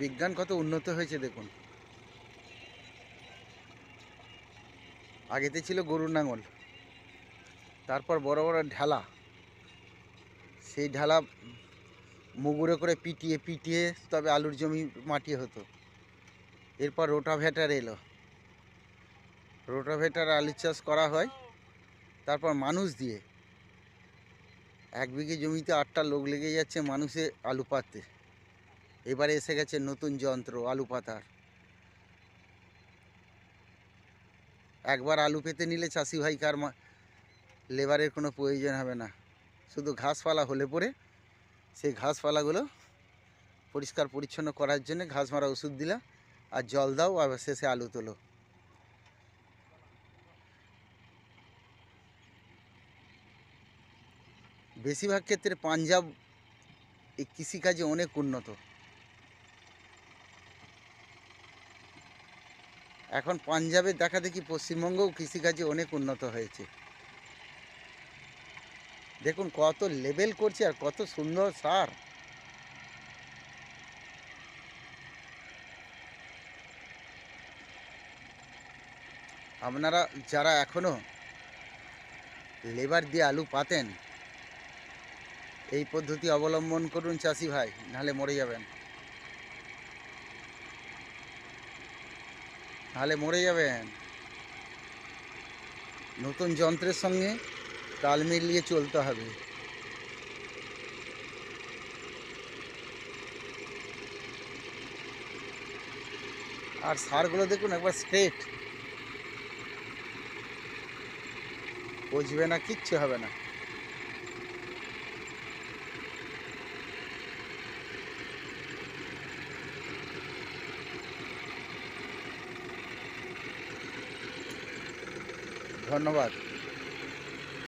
বিজ্ঞান কত উন্নত হয়েছে দেখুন। আগেতে ছিল গরুর নাঙল, তারপর বড় বড় ঢালা। সেই ঢালা মুগুরে করে পিটিয়ে পিটিয়ে তবে আলুর জমি মাটি হতো। এরপর রোটাভেটার এলো। রোটাভেটার আলু চাষ করা হয়, তারপর মানুষ দিয়ে। এক বিঘে জমিতে আটটা লোক লেগে যাচ্ছে মানুষে আলু পাততে এবারে এসে গেছে নতুন যন্ত্র, আলু পাতার। একবার আলু পেতে নিলে চাষি ভাইকার লেবারের কোনো প্রয়োজন হবে না। শুধু ঘাসপালা হলে পরে সেই ঘাসপালাগুলো পরিষ্কার পরিচ্ছন্ন করার জন্য ঘাস মারা ওষুধ দিলা, আর জল দাও, আর শেষে আলু তোলো। বেশিরভাগ ক্ষেত্রে পাঞ্জাব এই কৃষিকাজে অনেক উন্নত। এখন পাঞ্জাবে দেখা দেখি পশ্চিমবঙ্গও কৃষিকাজে অনেক উন্নত হয়েছে। দেখুন কত লেবেল করছে আর কত সুন্দর সার। আপনারা যারা এখনও লেবার দিয়ে আলু পাতেন, এই পদ্ধতি অবলম্বন করুন চাষি ভাই, নাহলে মরে যাবেন। নাহলে মরে যাবেন। নতুন যন্ত্রের সঙ্গে তাল মিলিয়ে চলতে হবে। আর সারগুলো দেখুন, একবার স্ট্রেট বুঝবে না, কিচ্ছু হবে না। ধন্যবাদ।